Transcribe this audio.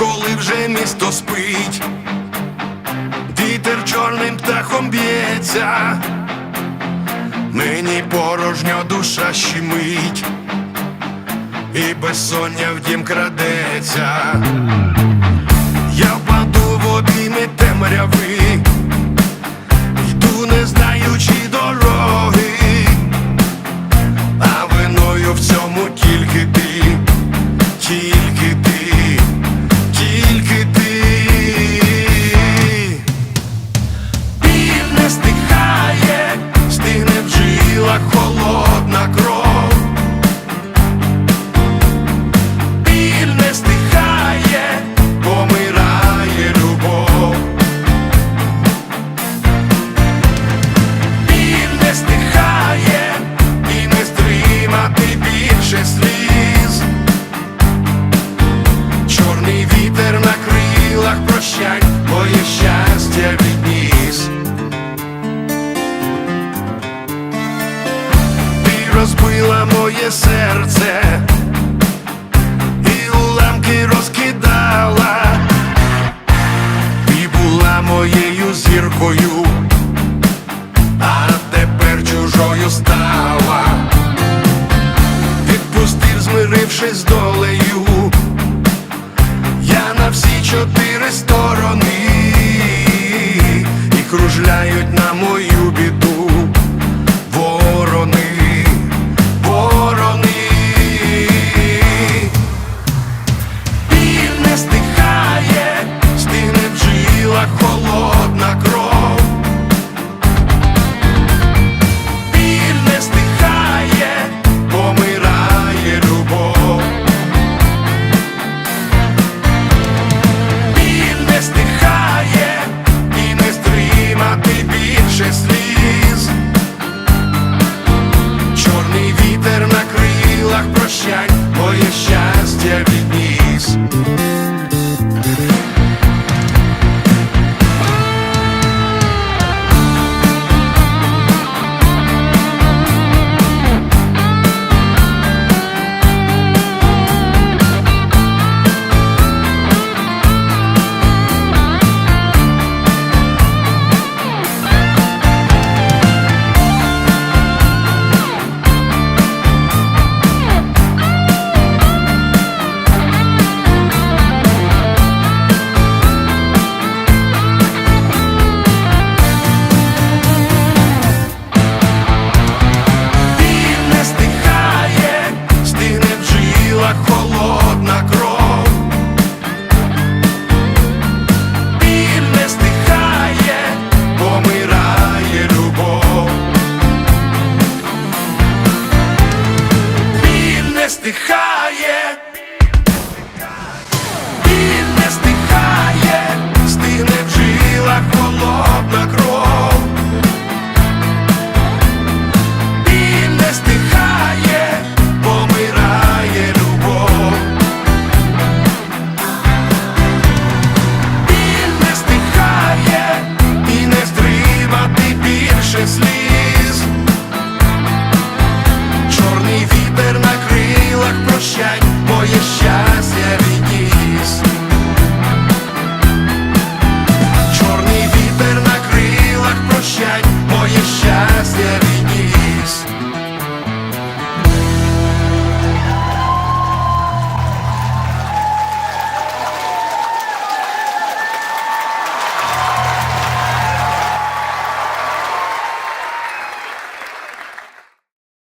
вже місто спить, вітер чорним птахом б'ється, мені порожньо душа щемить, і безсоння в дім крадеться. Я впаду в обійми темряви, йду, не знаючи дороги, а виною в цьому тільки холодна кров. Розбила моє серце і уламки розкидала, ти була моєю зіркою, а тепер чужою стала, відпустив, змирившись долею, я на всі чотири сторони. І кружляють на мою біду прощань, моє щастя більше сліз.